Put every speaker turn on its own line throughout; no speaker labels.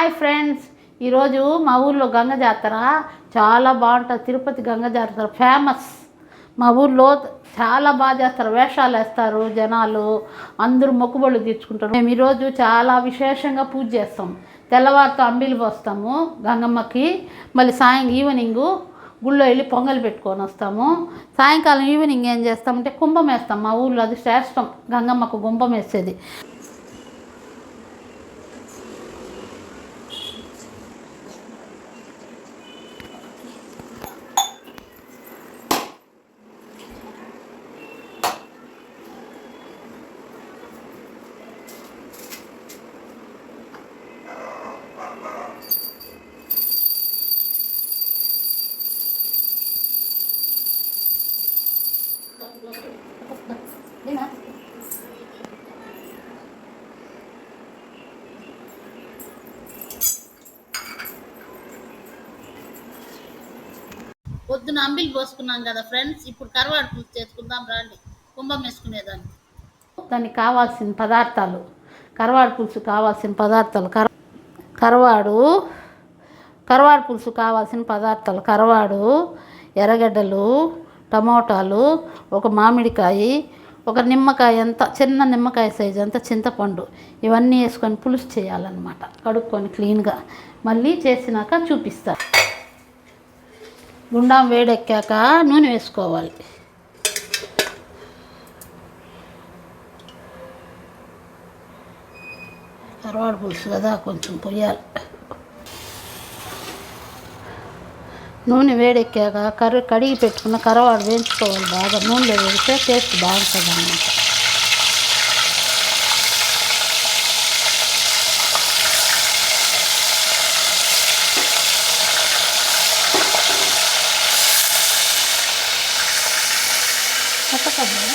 Hi friends ఈరోజు మా ఊర్లో గంగ జాతర చాలా బాగుంటుంది. తిరుపతి గంగ జాతర ఫేమస్ మా ఊర్లో చాలా బాగా చేస్తారు. వేషాలు వేస్తారు జనాలు. అందరూ మొక్కుబళ్ళు తీర్చుకుంటారు. మేము ఈరోజు చాలా విశేషంగా పూజ చేస్తాం. తెల్లవారితో అంబిలు పోస్తాము గంగమ్మకి. మళ్ళీ సాయం ఈవినింగ్ గుళ్ళో వెళ్ళి పొంగల్ పెట్టుకొని వస్తాము. సాయంకాలం ఈవినింగ్ ఏం చేస్తామంటే కుంభం వేస్తాం. మా ఊర్లో అది శ్రేష్టం. గంగమ్మకు కుంభం వేసేది. పొద్దున అంబిల్ పోసుకున్నాం కదా ఫ్రెండ్స్ ఇప్పుడు కరవాడు పూజ చేసుకుందాం రండి. కుంభం వేసుకునేదాన్ని. దానికి కావాల్సిన పదార్థాలు కరవాడు పులుసు కావాల్సిన పదార్థాలు కర కరవాడు కరవాడు పులుసు కావాల్సిన పదార్థాలు కరవాడు ఎర్రగడ్డలు టమోటాలు ఒక మామిడికాయ ఒక నిమ్మకాయ అంత చిన్న నిమ్మకాయ సైజు అంత చింతపండు ఇవన్నీ వేసుకొని పులుసు చేయాలన్నమాట. కడుక్కొని క్లీన్గా మళ్ళీ చేసినాక చూపిస్తారు గుండం వేడెక్కాక నూనె వేసుకోవాలి. కరవాడు పులుసు కదా కొంచెం పొయ్యాలి. నూనె వేడెక్కాక కర్రీ కడిగి పెట్టుకున్న కరవాడు వేయించుకోవాలి బాగా. నూనెలో వేస్తే టేస్ట్ బాగుంటుంది అన్నమాట. కొత్తకబ్బా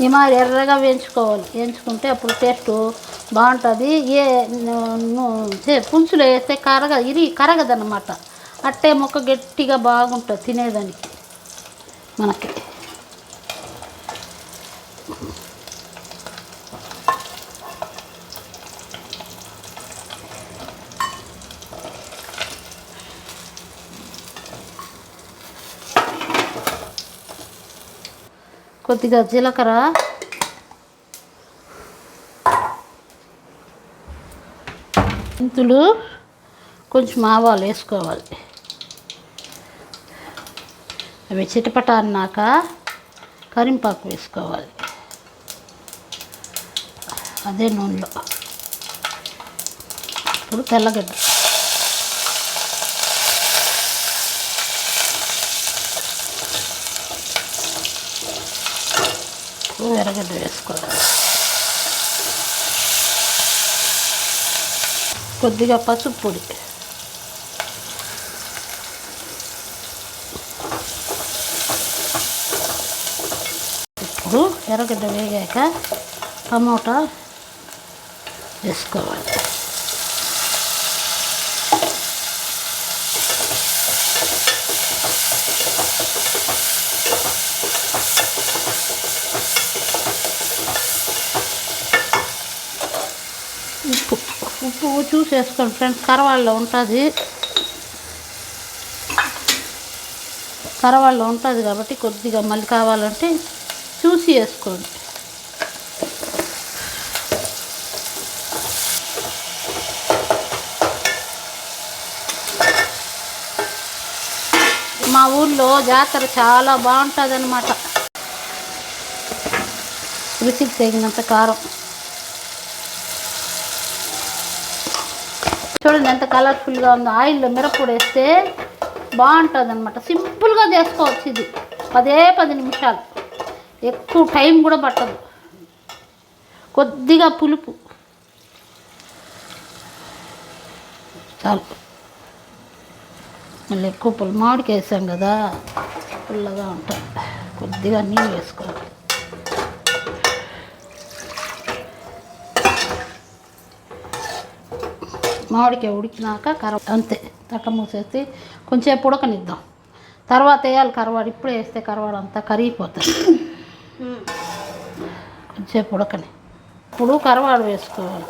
ఈ మాది ఎర్రగా వేయించుకోవాలి. వేయించుకుంటే అప్పుడు టేస్ట్ బాగుంటుంది. ఏ ను- చే- పులుసులో వేస్తే కరగ ఇది కరగదన్నమాట. అట్టే మొక్క గట్టిగా బాగుంటుంది తినేదానికి. మనకి. కొద్దిగా జీలకర్ర. మెంతులు కొంచెం ఆవాలు వేసుకోవాలి. అవి చిటపట అన్నాక కరింపాకు వేసుకోవాలి. అదే నూనెలో. ఇప్పుడు తెల్లగడ్డ. ఎర్రగడ్డ వేసుకోవాలి కొద్దిగా పసుపు పొడి. ఇప్పుడు ఎర్రగడ్డ వేగాక టమోటా వేసుకోవాలి. పువ్వు చూసేసుకోండి ఫ్రెండ్స్ కరవాళ్ళలో ఉంటుంది. కరవాళ్ళలో ఉంటుంది కాబట్టి కొద్దిగా మళ్ళీ కావాలంటే చూసి వేసుకోండి. మా ఊళ్ళో జాతర చాలా బాగుంటుంది అనమాట రుచికి తగినంత కారం. చూడండి ఎంత కలర్ఫుల్గా ఉందో. ఆయిల్లో మిరప్పొడి వేస్తే బాగుంటుంది అనమాట సింపుల్గా చేసుకోవచ్చు ఇది. పదే పది నిమిషాలు. ఎక్కువ టైం కూడా పట్టదు. కొద్దిగా పులుపు. చాలు. మళ్ళీ ఎక్కువ పుల్ మామిడికి వేసాం కదా. పుల్లగా ఉంటుంది కొద్దిగా నీళ్ళు వేసుకోవాలి. మామిడికాయ ఉడికినాక కర అంతే తట్ట మూసేసి కొంచెంసేపు ఉడకనిద్దాం తర్వాత వేయాలి కరవాడు ఇప్పుడే వేస్తే కరవాడు అంతా కరిగిపోతుంది కొంచెంసేపు ఉడకని ఇప్పుడు కరవాడు వేసుకోవాలి.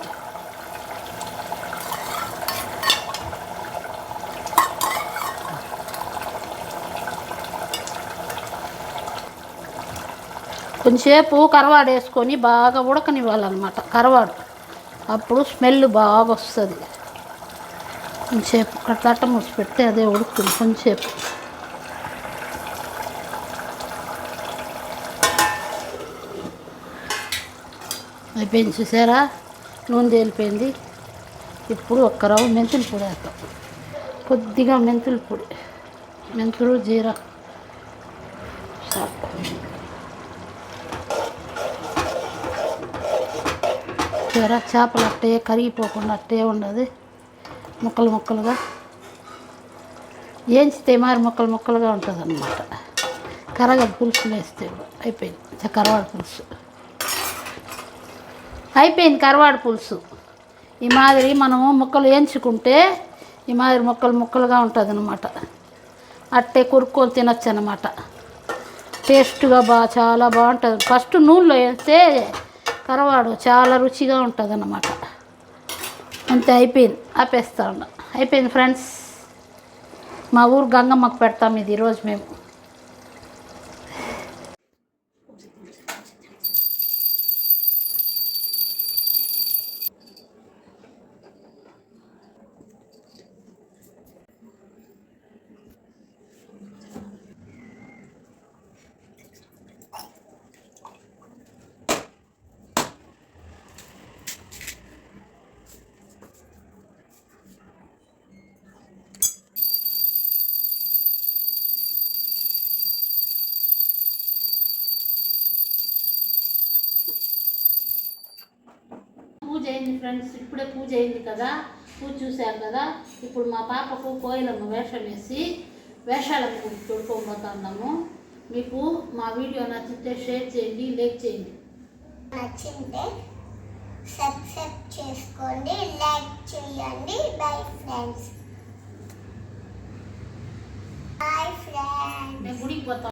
కొంచెంసేపు కరవాడు వేసుకొని బాగా ఉడకనివ్వాలన్నమాట కరవాడు. అప్పుడు స్మెల్ బాగా వస్తుంది. కొంచెంసేపు కట్లాట మూసి పెడితే అదే ఉడుకుతుంది. కొంచెంసేపు. అయిపోయింది చూసారా? నూనె తేలిపోయింది. ఇప్పుడు ఒక్క రవ్వ మెంతుల పొడి వేస్తాం కొద్దిగా మెంతుల పొడి. మెంతులు జీరా. చాలు. చేపలు అట్టే కరిగిపోకుండా అట్టే ఉండదు ముక్కలు ముక్కలుగా. ఏంచితే మరి ముక్కలు ముక్కలుగా ఉంటుంది అనమాట కరగదు పులుసు వేస్తే అయిపోయింది. కరవాడు పులుసు. అయిపోయింది కరవాడు పులుసు. ఈ మాదిరి మనము ముక్కలు వేయించుకుంటే ఈ మాదిరి ముక్కలు ముక్కలుగా ఉంటుంది అనమాట అట్టే కురుక్కొని తినొచ్చు అనమాట టేస్ట్గా బాగా చాలా బాగుంటుంది. ఫస్ట్ నూనెలో వేస్తే కరవాడు చాలా రుచిగా ఉంటుంది అన్నమాట అంతే అయిపోయింది. ఆపేస్తా ఉన్నా. అయిపోయింది ఫ్రెండ్స్. మా ఊరు గంగమ్మకు పెడతాం ఇది ఈరోజు మేము. పూజ అయింది ఫ్రెండ్స్ ఇప్పుడే పూజ అయింది కదా. పూజ చూశారు కదా. ఇప్పుడు మా పాపకు కోయిలమ్మ వేషం వేసి వేషాలకు తొడుకోబోతున్నాము. మీకు మా వీడియో నచ్చితే షేర్ చేయండి లైక్ చేయండి.
నచ్చింటే సబ్స్క్రైబ్ చేసుకోండి లైక్ చేయండి. బై ఫ్రెండ్స్ బై ఫ్రెండ్స్
గుడికి పోతాం.